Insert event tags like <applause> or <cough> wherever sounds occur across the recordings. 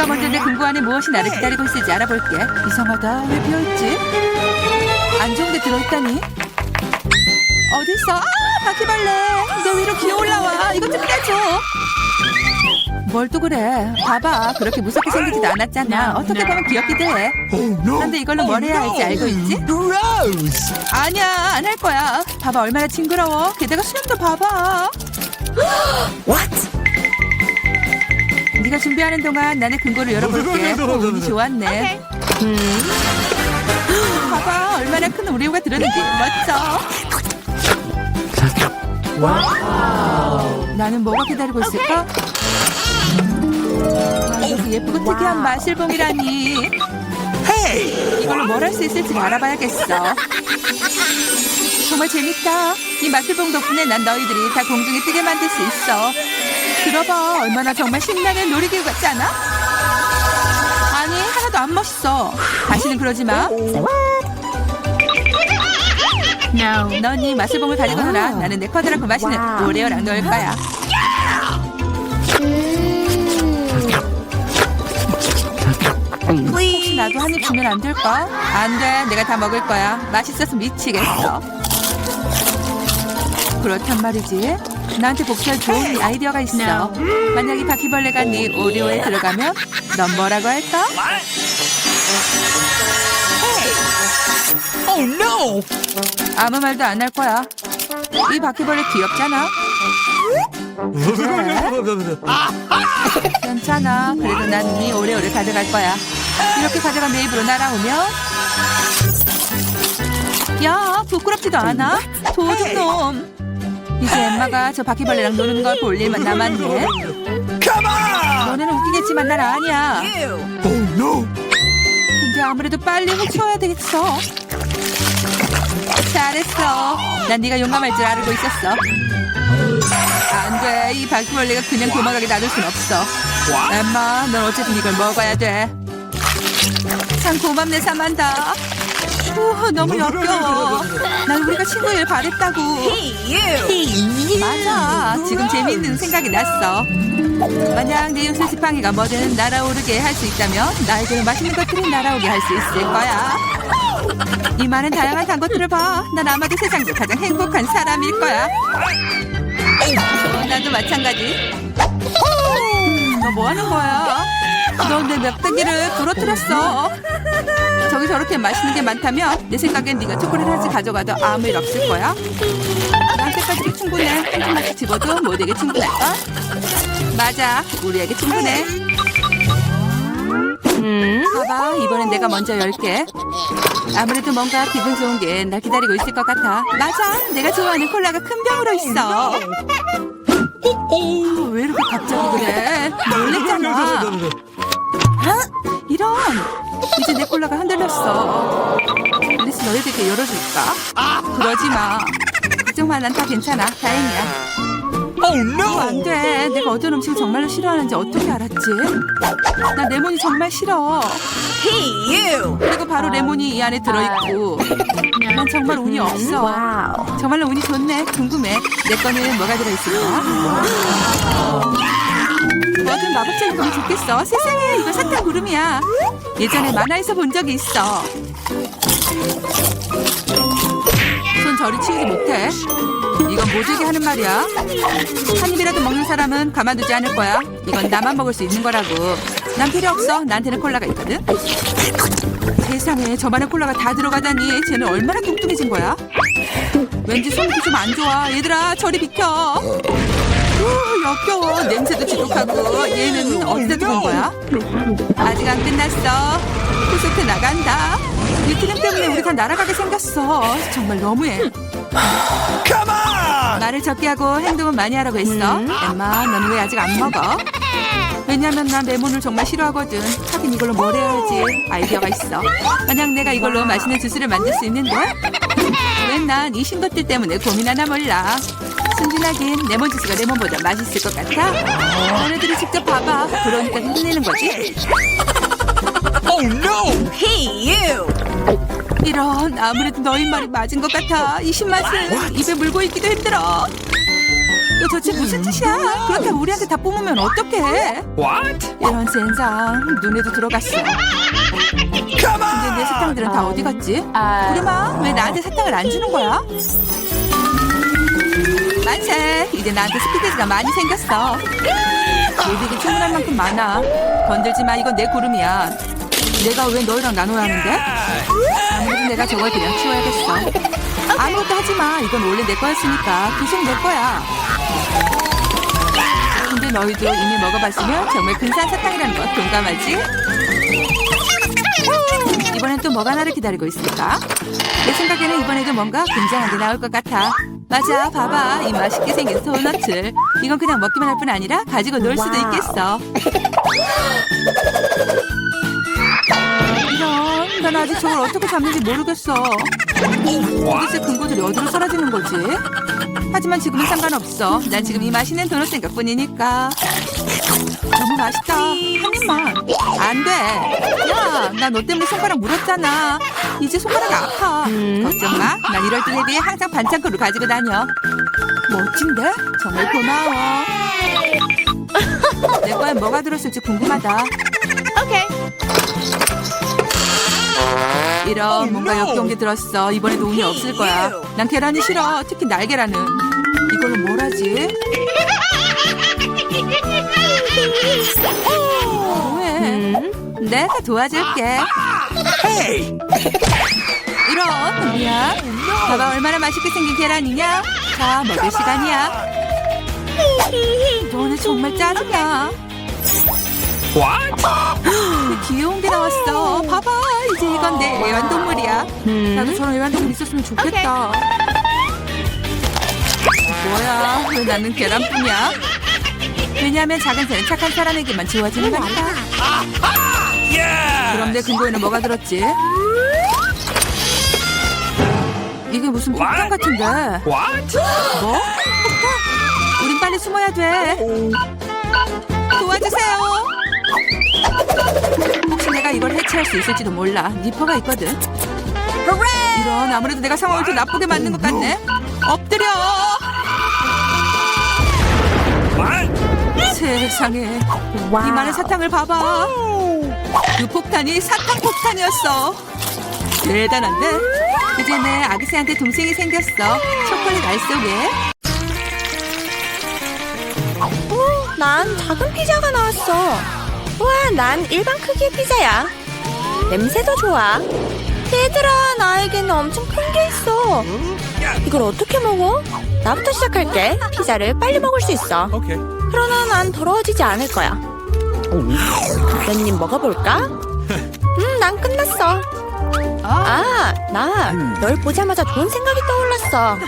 내가 먼저 내 금고 안에 무엇이 나를 기다리고 있을지 알아볼게. 이상하다. 왜 비어있지? 안 좋은 데 들어있다니? 어딨어? 아, 바퀴벌레. 내 위로 기어 올라와. 이것 좀 떼줘. 뭘 또 그래? 봐봐. 그렇게 무섭게 생기지도 않았잖아. 어떻게 보면 귀엽기도 해. 그런데 이걸로 뭘 해야 할지 알고 있지? Gross! 아니야, 안 할 거야. 봐봐, 얼마나 징그러워. 게다가 수염도 봐봐. <gasps> What? 네가 준비하는 동안 나는 금고를 열어볼게. 어, 운이 좋았네. <gasps> 봐봐, 얼마나 큰 오리오가 들었는지 멋져. 나는 뭐가 기다리고 있을까? 아, 이렇게 예쁘고 특이한 마실 봉이라니. Hey! 이걸로 뭘 할 수 있을지 알아봐야겠어. 정말 재밌다. 이 마술봉 덕분에 난 너희들이 다 공중에 뜨게 만들 수 있어. 들어봐. 얼마나 정말 신나는 놀이기구 같지 않아? 아니, 하나도 안 멋있어. 다시는 그러지 마. No. 넌이 마술봉을 가지고 놀아. 나는 내 커다랗고 맛있는. 오레오랑 놀 거야. 혹시 나도 한 입 주면 안 될까? 안 돼. 내가 다 먹을 거야. 맛있어서 미치겠어. 그렇단 말이지. 나한테 복수할 좋은 아이디어가 있어. 만약 이 바퀴벌레가 네 오리오에 들어가면 넌 뭐라고 할까? Oh no! 아무 말도 안 할 거야. 이 바퀴벌레 귀엽잖아. 괜찮아. 그래도 난 네 오레오를 가져갈 거야. 이렇게 가져간 내 입으로 날아오면 야 부끄럽지도 않아? 도둑놈. 이제 엠마가 저 바퀴벌레랑 노는 걸 볼 일만 남았네. 너네는 웃기겠지만 난 아니야. Oh no! 근데 아무래도 빨리 훔쳐야 되겠어. 잘했어. 난 네가 용감할 줄 알고 있었어. 안 돼. 이 바퀴벌레가 그냥 도망가게 놔둘 순 없어. 엠마, 넌 어쨌든 이걸 먹어야 돼. 참 고맙네, 사만다. 우, 너무 역겨워. 난 우리가 친구일 바랬다고. 맞아. 지금 재미있는 생각이 났어. 만약 내 요새 지팡이가 뭐든 날아오르게 할 수 있다면 나에게는 맛있는 것들이 날아오게 할 수 있을 거야. 이 많은 다양한 단 것들을 봐. 난 아마도 세상에서 가장 행복한 사람일 거야. 어, 나도 마찬가지. 너 뭐 하는 거야? 너내 납작이를 부러뜨렸어. 저기 저렇게 맛있는 게 많다면 내 생각엔 네가 초콜릿 하나씩 가져가도 아무 일 없을 거야. 나한테까지 충분해. 한 조금씩 집어도 모두에게 충분할까? 맞아. 우리에게 충분해. 봐봐. 이번엔 내가 먼저 열게. 아무래도 뭔가 기분 좋은 게 날 기다리고 있을 것 같아. 맞아. 내가 좋아하는 콜라가 큰 병으로 있어. 오, 왜 이렇게 갑자기 그래? 놀랬잖아. 이런. 이제 내 콜라가 흔들렸어. 앨리스 너희들께 열어줄까? 그러지 마. 걱정만 난다 괜찮아. 다행이야. Oh 안 no! 돼. 내가 어떤 음식을 정말로 싫어하는지 어떻게 알았지? 나 레몬이 정말 싫어. 그리고 바로 레몬이 이 안에 들어있고. 난 정말 운이 없어. 정말로 운이 좋네. 궁금해. 내 거는 뭐가 들어있을까? <gasps> 뭐든 마법적인 거면 좋겠어. 세상에, 이거 사탕 구름이야. 예전에 만화에서 본 적이 있어. 손 저리 치우지 못해. 이건 모두에게 하는 말이야. 한 입이라도 먹는 사람은 가만두지 않을 거야. 이건 나만 먹을 수 있는 거라고. 난 필요 없어. 나한테는 콜라가 있거든. 세상에 저 많은 콜라가 다 들어가다니 쟤는 얼마나 뚱뚱해진 거야? 왠지 손이 좀 안 좋아. 얘들아 저리 비켜. 우, 역겨워. 냄새도 지독하고 얘는 어디다 두은 거야? 아직 안 끝났어. 콘서트 나간다. 이 트램 때문에 우리 다 날아가게 생겼어. 정말 너무해. 말을 적게 하고 행동은 많이 하라고 했어. 엠마, 너는 왜 아직 안 먹어? 왜냐면 난 레몬을 정말 싫어하거든. 하긴 이걸로 뭘 해야 하지? 아이디어가 있어. 만약 내가 이걸로 맛있는 주스를 만들 수 있는데? 왜난이 신것들 때문에 고민하나 몰라. 순진하긴 레몬 주스가 레몬보다 맛있을 것 같아. 너네들이 직접 봐봐. 그러니까 힘내는 거지. <laughs> Oh no! 이런 아무래도 너희 말이 맞은 것 같아. 이 신맛은 입에 물고 있기도 힘들어. 너 도대체 무슨 짓이야? 그렇다고 우리한테 다 뿜으면 어떡해? What? 이런 젠장 눈에도 들어갔어. Come 근데 내 on! 사탕들은 다 어디 갔지? 구름아 왜 나한테 사탕을 안 주는 거야? 만세. 이제 나한테 스피드가 많이 생겼어. 예비기 충분할 만큼 많아. 건들지 마. 이건 내 구름이야. 내가 왜 너희랑 나눠야 하는데? 아무래도 내가 저걸 그냥 치워야겠어. 아무것도 하지 마. 이건 원래 내 거였으니까. 계속 내 거야. 근데 너희도 이미 먹어봤으면 정말 근사한 사탕이라는 것 동감하지? 이번엔 또 뭐가 나를 기다리고 있을까? 내 생각에는 이번에도 뭔가 굉장한 게 나올 것 같아. 맞아, 봐봐. 이 맛있게 생긴 도넛을. 이건 그냥 먹기만 할 뿐 아니라 가지고 놀 수도 있겠어. <laughs> 이런, 난 아직 저걸 어떻게 잡는지 모르겠어. 도대체 근거들이 어디로 쏟아지는 거지? 하지만 지금은 상관없어. 난 지금 이 맛있는 도넛 생각 뿐이니까. 너무 맛있다. 한 입만. 안 돼. 야, 나 너 때문에 손가락 물었잖아. 이제 손가락이 아파. 걱정 마. 난 이럴 때 대비해 항상 반창고를 가지고 다녀. 멋진데? 정말 고마워. 내 거에 뭐가 들었을지 궁금하다. okay. 이 런 뭔가 역겨운 게 들었어. 이번에도 운이 없을 거야. 난 계란이 싫어. 특히 날계란은. 이걸로 뭘 하지? <laughs> 뭐해? 내가 도와줄게. 이런 우리야. 봐봐 얼마나 맛있게 생긴 계란이냐? 자 먹을 시간이야. 너네 정말 짜증나. What? 그 <gasps> 귀여운 게 나왔어. 이제 이건 내 애완동물이야. 나도 저런 애완동물 있었으면 좋겠다. 뭐야 왜 나는 계란뿐이야? 왜냐하면 작은 새는 착한 사람에게만 주어지는 거니까. 그럼 내 근거에는 뭐가 들었지? 이게 무슨 폭탄 같은데? What? 뭐? 폭탄? 우린 빨리 숨어야 돼. 도와주세요. 혹시 내가 이걸 해체할 수 있을지도 몰라. 니퍼가 있거든. 이런 아무래도 내가 상황을 더 나쁘게 만든 것 같네. 엎드려. 세상에. 이 많은 사탕을 봐봐. 그 폭탄이 사탕 폭탄이었어. 대단한데? 이제 내 아기새한테 동생이 생겼어. 초콜릿 알 속에. 오, 난 작은 피자가 나왔어. 우와, 난 일반 크기의 피자야. 냄새도 좋아. 얘들아, 나에게는 엄청 큰 게 있어. 이걸 어떻게 먹어? 나부터 시작할게. 피자를 빨리 먹을 수 있어. 그러나 난 더러워지지 않을 거야. 몇입 먹어볼까? 음, 난 끝났어. 아, 나 널 보자마자 좋은 생각이 떠올랐어.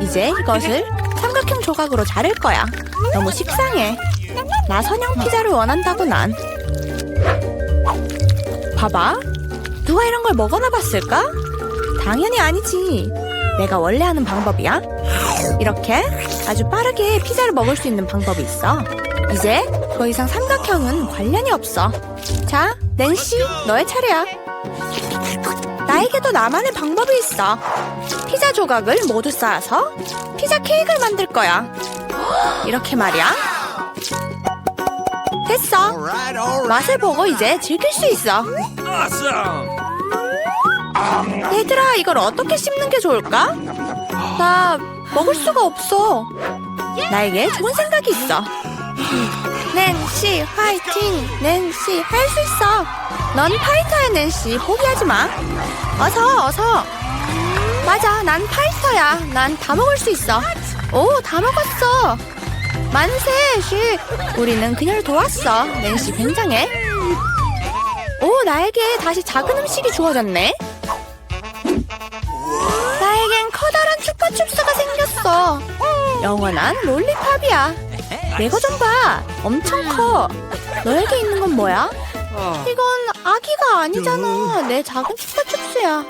이제 이것을 삼각형 조각으로 자를 거야. 너무 식상해. 나 선형 피자를 원한다고 난. 봐봐. 누가 이런 걸 먹어나 봤을까? 당연히 아니지. 내가 원래 하는 방법이야. 이렇게 아주 빠르게 피자를 먹을 수 있는 방법이 있어. 이제 더 이상 삼각형은 관련이 없어. 자, 낸시, 너의 차례야. 나에게도 나만의 방법이 있어. 피자 조각을 모두 쌓아서 피자 케이크를 만들 거야. 이렇게 말이야. 됐어. 맛을 보고 이제 즐길 수 있어. 얘들아, 이걸 어떻게 씹는 게 좋을까? 나 먹을 수가 없어. 나에게 좋은 생각이 있어. 낸시, 화이팅! 낸시, 할 수 있어! 넌 파이터야, 낸시. 포기하지 마. 어서, 어서. 맞아, 난 파이터야. 난 다 먹을 수 있어. 오, 다 먹었어. 만세, 쉿. 우리는 그녀를 도왔어. 낸시 굉장해. 오, 나에게 다시 작은 음식이 주어졌네. 나에겐 커다란 추파춥스가 생겼어. 영원한 롤리팝이야. 내거 좀 봐. 엄청 커. 너에게 있는 건 뭐야? 이건 아기가 아니잖아. 내 작은 추파춥스야.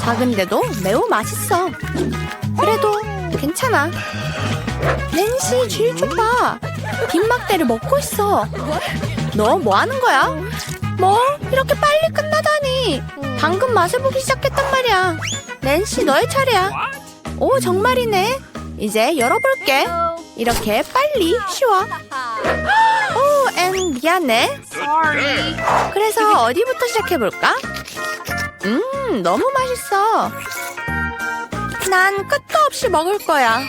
작은데도 매우 맛있어. 그래도 괜찮아. 낸시 쥐좀 봐. 빈막대를 먹고 있어. 너 뭐 하는 거야? 뭐? 이렇게 빨리 끝나다니. 방금 맛을 보기 시작했단 말이야. 낸시 너의 차례야. 오 정말이네. 이제 열어볼게. 이렇게 빨리 쉬워. 오, 앤 미안해. 그래서 어디부터 시작해볼까? 음, 너무 맛있어. 난 끝도 없이 먹을 거야.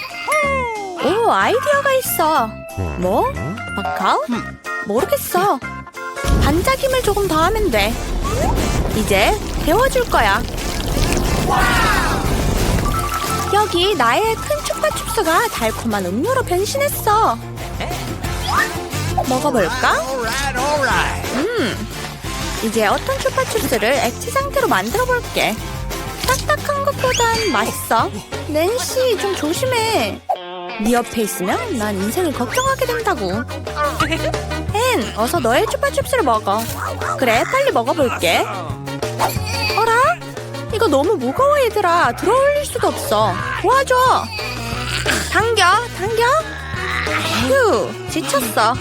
오, 아이디어가 있어. 뭐? 마카오? 모르겠어. 반짝임을 조금 더 하면 돼. 이제 데워줄 거야. 여기 나의 큰 chupa춥스가 달콤한 음료로 변신했어. 먹어볼까? 음, 이제 어떤 chupa춥스를 액체 상태로 만들어 볼게. 딱딱한 것보단 맛있어. 낸시 좀 조심해. 네 옆에 있으면 난 인생을 걱정하게 된다고. 앤, 어서 너의 chupa춥스를 먹어. 그래, 빨리 먹어볼게. 어라? 이거 너무 무거워 얘들아. 들어올릴 수도 없어. 도와줘. 당겨, 당겨. 휴, 지쳤어.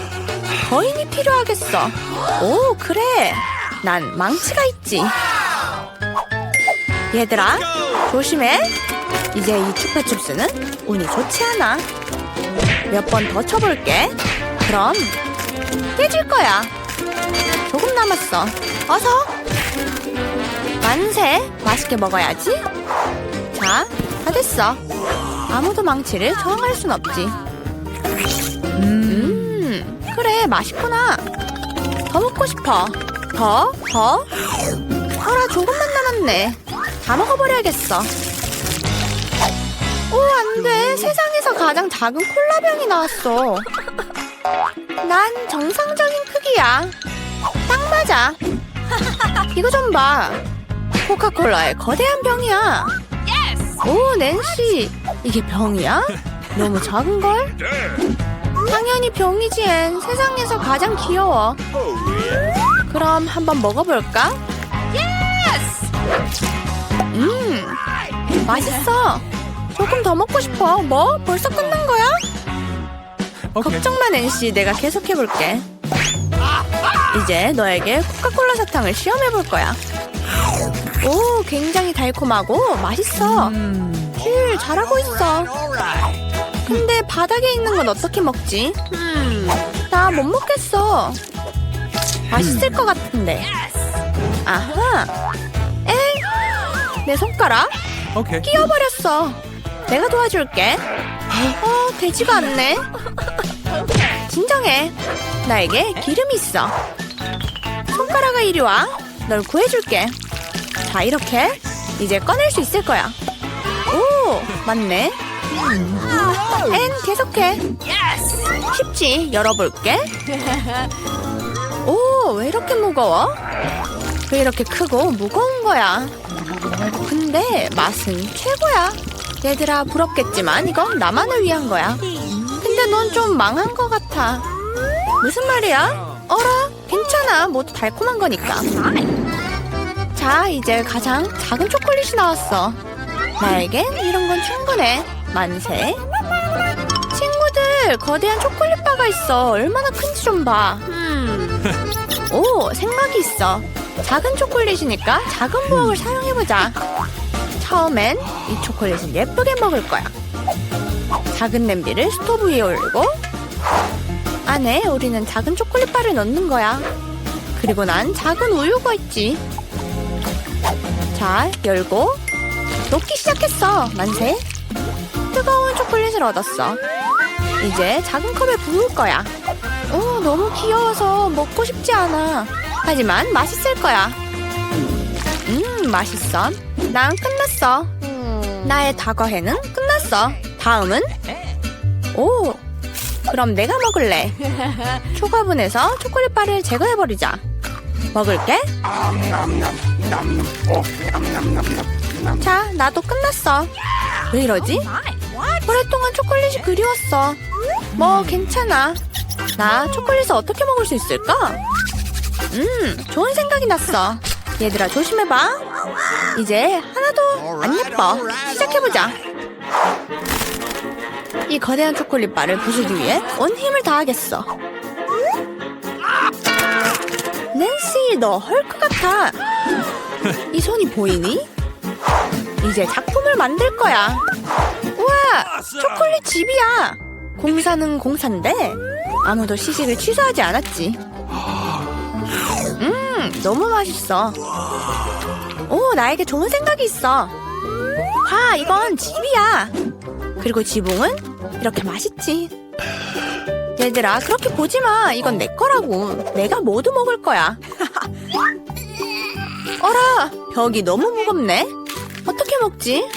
거인이 필요하겠어. 오, 그래. 난 망치가 있지. 얘들아, 조심해. 이제 이 추파춥스는 운이 좋지 않아. 몇 번 더 쳐볼게. 그럼 깨질 거야. 조금 남았어. 어서. 만세. 맛있게 먹어야지. 자, 다 됐어. 아무도 망치를 저항할 순 없지. 음, 그래, 맛있구나. 더 먹고 싶어. 더, 더. 어라, 조금만 남았네. 다 먹어버려야겠어. 오, 안 돼. 세상에서 가장 작은 콜라병이 나왔어. 난 정상적인 크기야. 딱 맞아. <laughs> 이거 좀 봐. 코카콜라의 거대한 병이야. 오, 낸시. 이게 병이야? 너무 작은걸? 당연히 병이지, 앤. 세상에서 가장 귀여워. 그럼 한번 먹어볼까? 음, 맛있어. 조금 더 먹고 싶어. 뭐? 벌써 끝난 거야? 걱정 마, 낸시. 내가 계속 해볼게. 이제 너에게 코카콜라 사탕을 시험해볼 거야. 오, 굉장히 달콤하고 맛있어. 힐, 잘하고 있어. 근데 바닥에 있는 건 어떻게 먹지? 나못 먹겠어. 맛있을 것 같은데. 아하. 에? 내 손가락. 끼어버렸어. 내가 도와줄게. 어, 되지가 않네. 진정해. 나에게 기름이 있어. 손가락아 이리 와. 널 구해줄게. 자, 이렇게 이제 꺼낼 수 있을 거야. 오, 맞네. 앤 계속해. 쉽지. 열어볼게. 오, 왜 이렇게 무거워? 왜 이렇게 크고 무거운 거야? 근데 맛은 최고야. 얘들아 부럽겠지만 이건 나만을 위한 거야. 근데 넌 좀 망한 것 같아. 무슨 말이야? 어라, 괜찮아. 모두 달콤한 거니까. 자, 이제 가장 작은 초콜릿이 나왔어. 나에겐 이런 건 충분해. 만세. 친구들, 거대한 초콜릿 바가 있어. 얼마나 큰지 좀 봐. 오, 생각이 있어. 작은 초콜릿이니까 작은 부엌을 사용해보자. 처음엔 이 초콜릿을 예쁘게 먹을 거야. 작은 냄비를 스토브 위에 올리고 안에 우리는 작은 초콜릿 바를 넣는 거야. 그리고 난 작은 우유가 있지. 자, 열고 녹기 시작했어. 만세. 뜨거운 초콜릿을 얻었어. 이제 작은 컵에 부을 거야. 오, 너무 귀여워서 먹고 싶지 않아. 하지만 맛있을 거야. 음, 맛있어. 난 끝났어. 나의 다과회는 끝났어. 다음은? 오, 그럼 내가 먹을래. <laughs> 초과분해서 초콜릿 바를 제거해버리자. 먹을게. 자, 나도 끝났어. 왜 이러지? 오랫동안 초콜릿이 그리웠어. 뭐, 괜찮아. 나 초콜릿을 어떻게 먹을 수 있을까? 음, 좋은 생각이 났어. 얘들아, 조심해봐. 이제 하나도 안 예뻐. 시작해보자. 이 거대한 초콜릿 바를 부수기 위해 온 힘을 다하겠어. 낸시, 너 헐크 같아. 이 손이 보이니? 이제 작품을 만들 거야. 우와, 초콜릿 집이야. 공사는 공사인데 아무도 시식을 취소하지 않았지. 음, 너무 맛있어. 오, 나에게 좋은 생각이 있어. 봐, 이건 집이야. 그리고 지붕은 이렇게 맛있지. 얘들아, 그렇게 보지 마. 이건 내 거라고. 내가 모두 먹을 거야. <laughs> 어라, 벽이 너무 무겁네. 어떻게 먹지?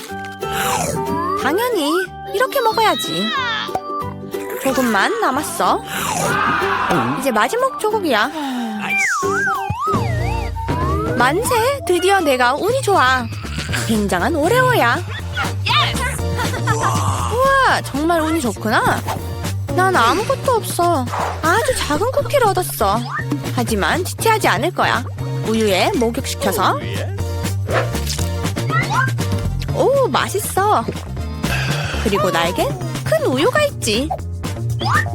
당연히 이렇게 먹어야지. 조금만 남았어. 이제 마지막 조각이야. 만세! 드디어 내가 운이 좋아. 굉장한 오레오야. 우와, 정말 운이 좋구나. 난 아무것도 없어. 아주 작은 쿠키를 얻었어. 하지만 지체하지 않을 거야. 우유에 목욕시켜서. 오, 맛있어. 그리고 나에겐 큰 우유가 있지.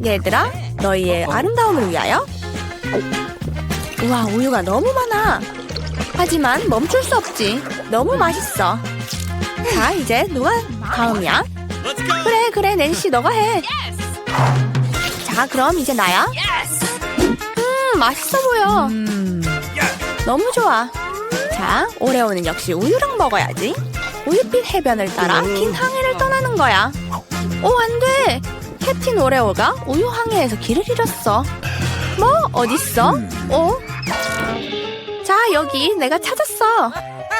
얘들아, 너희의 아름다움을 위하여. 우와, 우유가 너무 많아. 하지만 멈출 수 없지. 너무 맛있어. 자, 이제 누가 다음이야? 그래, 그래, 낸시, 너가 해. 자, 그럼 이제 나야. 음, 맛있어 보여. 너무 좋아. 자, 오레오는 역시 우유랑 먹어야지. 우유빛 해변을 따라 긴 항해를 떠나는 거야. 오, 안 돼! 캡틴 오레오가 우유 항해에서 길을 잃었어. 뭐? 어딨어? 어? 자, 여기 내가 찾았어.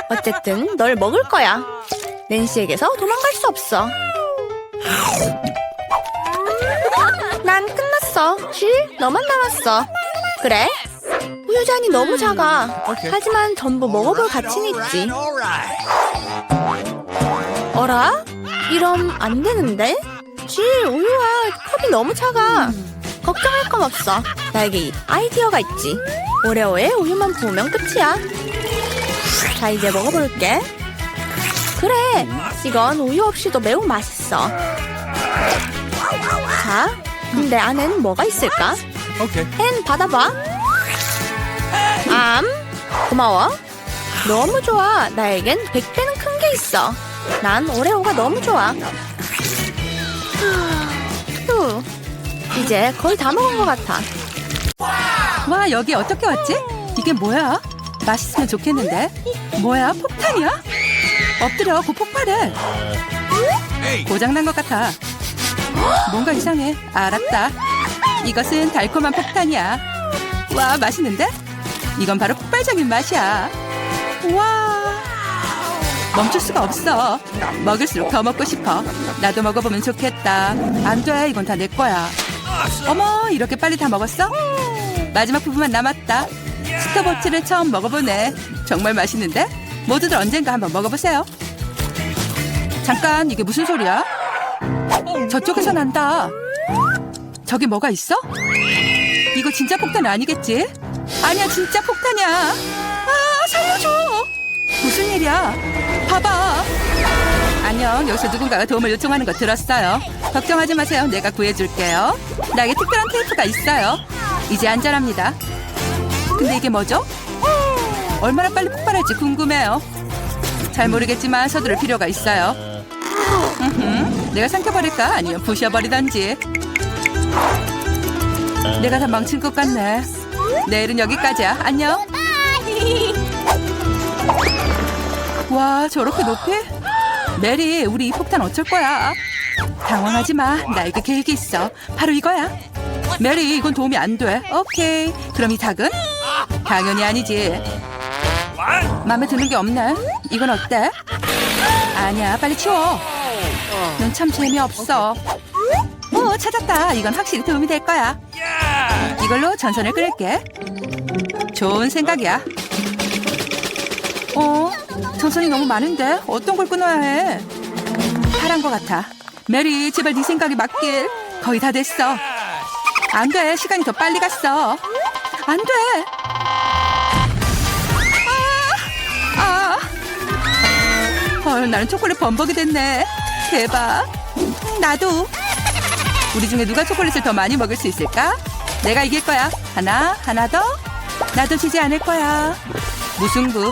어쨌든 널 먹을 거야. 낸시에게서 도망갈 수 없어. 난 끝났어. 쉴, 너만 남았어. 그래? 우유잔이 너무 작아. 하지만 전부 먹어볼 가치는 있지. 어라? 이럼 안 되는데? 쥐, 우유와 컵이 너무 작아. 걱정할 건 없어. 나에게 이 아이디어가 있지. 오레오에 우유만 부으면 끝이야. 자, 이제 먹어볼게. 그래, 이건 우유 없이도 매우 맛있어. 자, 근데 안에는 뭐가 있을까? Okay. 앤 받아봐. 암, 고마워. 너무 좋아. 나에겐 100배는 큰 게 있어. 난 오레오가 너무 좋아. 휴, 이제 거의 다 먹은 것 같아. 와 여기 어떻게 왔지? 이게 뭐야? 맛있으면 좋겠는데? 뭐야? 폭탄이야? 엎드려 곧 폭발해 고장난 것 같아. 뭔가 이상해. 알았다. 이것은 달콤한 폭탄이야. 와 맛있는데? 이건 바로 폭발적인 맛이야. 와. 멈출 수가 없어. 먹을수록 더 먹고 싶어. 나도 먹어보면 좋겠다. 안 돼. 이건 다 내 거야 어머 이렇게 빨리 다 먹었어? 마지막 부분만 남았다. 스타버치를 처음 먹어보네. 정말 맛있는데? 모두들 언젠가 한번 먹어보세요. 잠깐, 이게 무슨 소리야? 저쪽에서 난다. 저기 뭐가 있어? 이거 진짜 폭탄 아니겠지? 아니야, 진짜 폭탄이야. 아, 살려줘! 무슨 일이야? 봐봐. 안녕, 여기서 누군가가 도움을 요청하는 거 들었어요. 걱정하지 마세요. 내가 구해줄게요. 나에게 특별한 테이프가 있어요. 이제 안전합니다. 근데 이게 뭐죠? 얼마나 빨리 폭발할지 궁금해요. 잘 모르겠지만 서두를 필요가 있어요. 내가 삼켜버릴까? 아니면 부셔버리던지. 내가 다 망친 것 같네. 내일은 여기까지야. 안녕. 와, 저렇게 높이? 메리, 우리 이 폭탄 어쩔 거야? 당황하지 마. 나에게 계획이 있어. 바로 이거야. 메리, 이건 도움이 안 돼. 오케이. 그럼 이 닭은? 당연히 아니지. 마음에 드는 게 없네. 이건 어때? 아니야, 빨리 치워. 넌 참 재미없어. 어, 찾았다. 이건 확실히 도움이 될 거야. 이걸로 전선을 끊을게. 좋은 생각이야. 어, 전선이 너무 많은데 어떤 걸 끊어야 해? 파란 것 같아. 메리, 제발 네 생각이 맞길. 거의 다 됐어. 안 돼. 시간이 더 빨리 갔어. 안 돼. 아, 아. 헐, 나는 초콜릿 범벅이 됐네. 대박. 나도. 우리 중에 누가 초콜릿을 더 많이 먹을 수 있을까? 내가 이길 거야. 하나, 하나 더. 나도 지지 않을 거야. 무승부.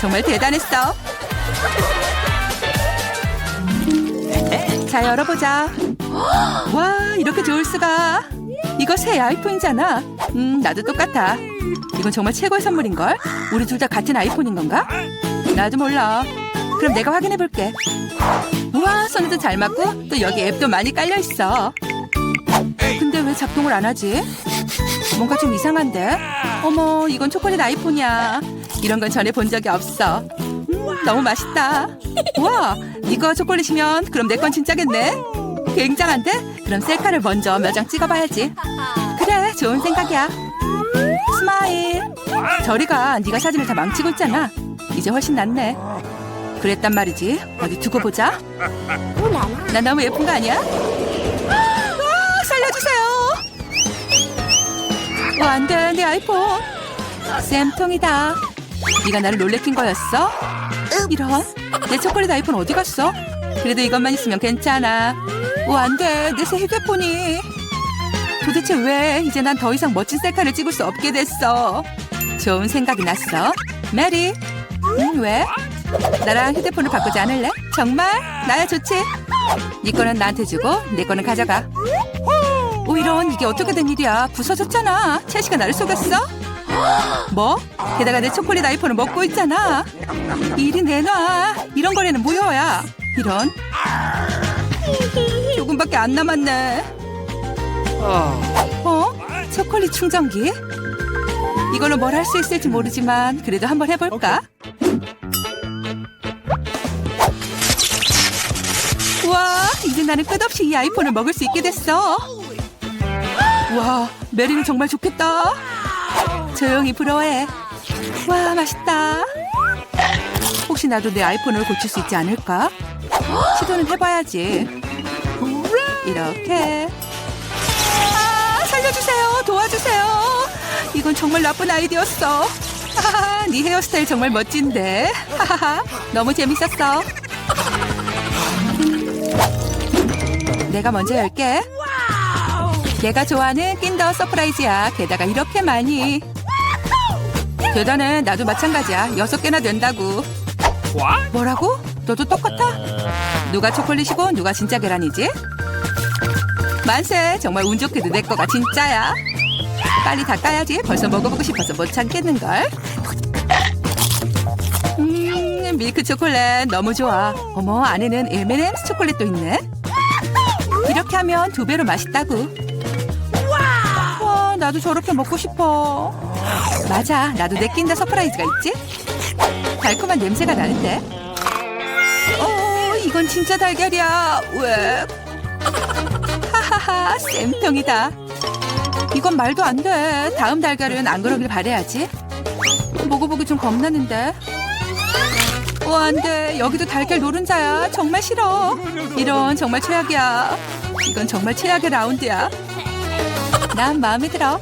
정말 대단했어. 자, 열어보자. 와, 이렇게 좋을 수가. 이거 새 아이폰이잖아. 음, 나도 똑같아. 이건 정말 최고의 선물인 걸? 우리 둘 다 같은 아이폰인 건가? 나도 몰라. 그럼 내가 확인해 볼게. 우와, 손에도 잘 맞고 또 여기 앱도 많이 깔려 있어. 근데 왜 작동을 안 하지? 뭔가 좀 이상한데? 어머, 이건 초콜릿 아이폰이야. 이런 건 전에 본 적이 없어. 음, 너무 맛있다. 우와, 이거 초콜릿이면 그럼 내 건 진짜겠네? 굉장한데? 그럼 셀카를 먼저 몇 장 찍어봐야지. 그래, 좋은 생각이야. 스마일. 저리가 네가 사진을 다 망치고 있잖아. 이제 훨씬 낫네. 그랬단 말이지. 어디 두고 보자. 나 너무 예쁜 거 아니야? 아, 살려주세요. 와, 안 돼, 내 아이폰. 쌤통이다. 네가 나를 놀래킨 거였어? 이런, 내 초콜릿 아이폰 어디 갔어? 그래도 이것만 있으면 괜찮아. 오, 안 돼, 내 새 휴대폰이. 도대체 왜 이제 난 더 이상 멋진 셀카를 찍을 수 없게 됐어? 좋은 생각이 났어. 메리. 응, 왜? 나랑 휴대폰을 바꾸지 않을래? 정말? 나야 좋지. 네 거는 나한테 주고 내 거는 가져가. 오 이런 이게 어떻게 된 일이야? 부서졌잖아. 채시가 나를 속였어? 뭐? 게다가 내 초콜릿 아이폰을 먹고 있잖아. 이리 내놔. 이런 거래는 무효야. 이런. 조금밖에 안 남았네. 어? 초콜릿 충전기? 이걸로 뭘 할 수 있을지 모르지만 그래도 한번 해볼까? 우와, 이제 나는 끝없이 이 아이폰을 먹을 수 있게 됐어. 와, 메리는 정말 좋겠다. 조용히 부러워해. 와, 맛있다. 혹시 나도 내 아이폰을 고칠 수 있지 않을까? 시도는 해봐야지. 이렇게. 아, 살려주세요. 도와주세요. 이건 정말 나쁜 아이디였어. 하하하, 네 헤어스타일 정말 멋진데. 하하하, 너무 재밌었어. 내가 먼저 열게. 내가 좋아하는 낀더 서프라이즈야. 게다가 이렇게 많이. 대단해. 나도 마찬가지야. 여섯 개나 된다고. 뭐라고? 너도 똑같아? 누가 초콜릿이고 누가 진짜 계란이지? 만세. 정말 운 좋게도 내 거가 진짜야. 빨리 닦아야지. 벌써 먹어보고 싶어서 못 참겠는걸. 음, 밀크 초콜릿 너무 좋아. 어머, 안에는 M&M's 초콜릿도 있네. 이렇게 하면 두 배로 맛있다고. 와, 나도 저렇게 먹고 싶어. 맞아, 나도 내 낀다 서프라이즈가 있지? 달콤한 냄새가 나는데. 어, 이건 진짜 달걀이야. 왜? 하하하, 쌤통이다. 이건 말도 안 돼. 다음 달걀은 안 그러길 바래야지. 먹어보기 좀 겁나는데. 오, 안 돼. 여기도 달걀 노른자야. 정말 싫어. 이런 정말 최악이야. 이건 정말 최악의 라운드야. 난 마음에 들어.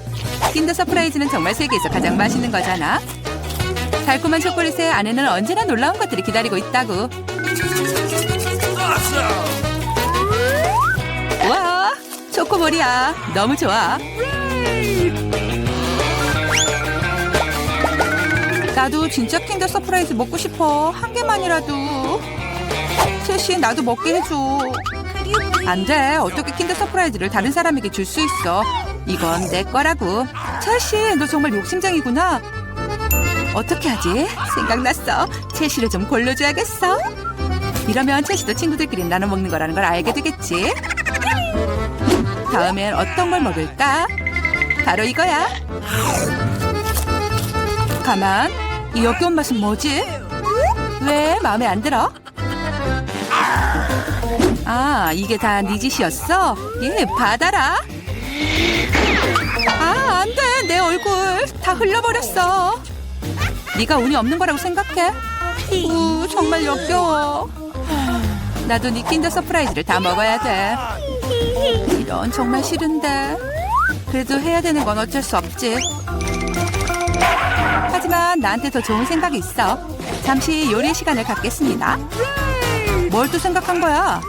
킨더 서프라이즈는 정말 세계에서 가장 맛있는 거잖아. 달콤한 초콜릿에 안에는 언제나 놀라운 것들이 기다리고 있다고. 와, 초코볼이야. 너무 좋아. 나도 진짜 킨더 서프라이즈 먹고 싶어. 한 개만이라도. 채시, 나도 먹게 해줘. 안 돼. 어떻게 킨더 서프라이즈를 다른 사람에게 줄 수 있어. 이건 내 거라고. 채시, 너 정말 욕심쟁이구나. 어떻게 하지? 생각났어. 채시를 좀 골라줘야겠어. 이러면 채시도 친구들끼리 나눠 먹는 거라는 걸 알게 되겠지. 다음엔 어떤 걸 먹을까? 바로 이거야. 가만. 이 역겨운 맛은 뭐지? 왜 마음에 안 들어? 아, 이게 다 네 짓이었어? 예, 받아라. 아, 안 돼. 내 얼굴 다 흘러버렸어. 네가 운이 없는 거라고 생각해? 우, 정말 역겨워. 나도 네 킨더 서프라이즈를 다 먹어야 돼. 이런 정말 싫은데. 그래도 해야 되는 건 어쩔 수 없지. 하지만 나한테 더 좋은 생각이 있어. 잠시 요리 시간을 갖겠습니다. 뭘 또 생각한 거야?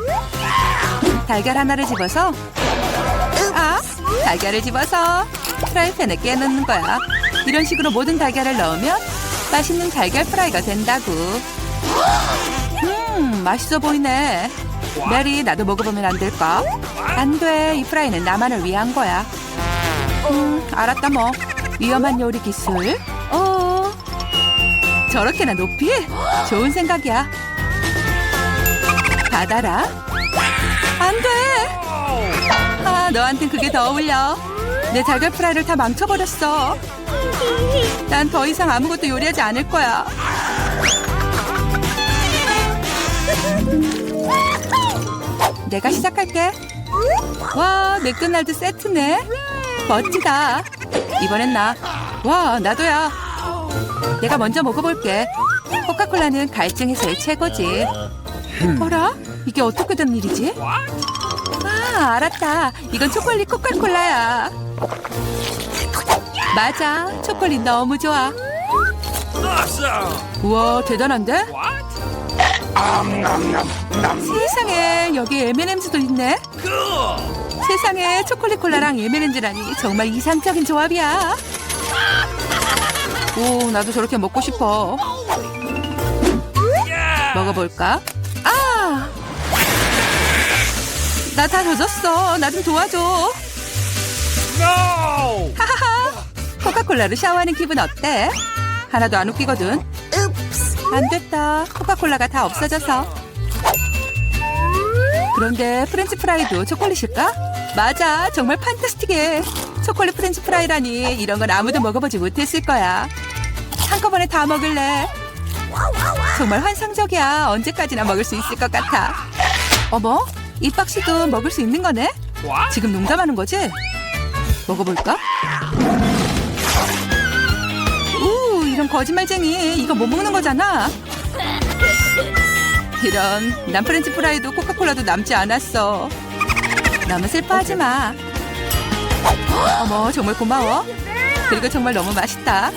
달걀 하나를 집어서 아, 달걀을 집어서 프라이팬에 깨놓는 거야. 이런 식으로 모든 달걀을 넣으면 맛있는 달걀 프라이가 된다고. 음, 맛있어 보이네. 메리 나도 먹어보면 안 될까? 안 돼. 이 프라이는 나만을 위한 거야. 음, 알았다 뭐. 위험한 요리 기술. 어. 저렇게나 높이? 좋은 생각이야. 받아라. 안 돼. 아, 너한텐 그게 더 어울려. 내 달걀 프라이를 다 망쳐버렸어. 난 더 이상 아무것도 요리하지 않을 거야. 내가 시작할게. 와, 맥도날드 세트네. 멋지다. 이번엔 나. 와, 나도야. 내가 먼저 먹어볼게. 코카콜라는 갈증 해소에 최고지. 어라? 이게 어떻게 된 일이지? 아, 알았다. 이건 초콜릿 코카콜라야. 맞아. 초콜릿 너무 좋아. 우와, 대단한데? 세상에, 여기 M&Ms도 있네. 세상에, 초콜릿 콜라랑 M&Ms라니 정말 이상적인 조합이야. 오, 나도 저렇게 먹고 싶어. 먹어볼까? 나 다 젖었어. 나 좀 도와줘. No. 하하하. 코카콜라로 샤워하는 기분 어때? 하나도 안 웃기거든. 안 됐다. 코카콜라가 다 없어져서. 그런데 프렌치 프라이도 초콜릿일까? 맞아. 정말 판타스틱해. 초콜릿 프렌치 프라이라니 이런 건 아무도 먹어보지 못했을 거야. 한꺼번에 다 먹을래. 정말 환상적이야. 언제까지나 먹을 수 있을 것 같아. 어머? 이 박스도 먹을 수 있는 거네? 지금 농담하는 거지? 먹어볼까? 우, 이런 거짓말쟁이. 이거 못 먹는 거잖아. 이런, 난 프렌치 프라이도 코카콜라도 남지 않았어. 너무 슬퍼하지 마. 어머, 정말 고마워. 그리고 정말 너무 맛있다.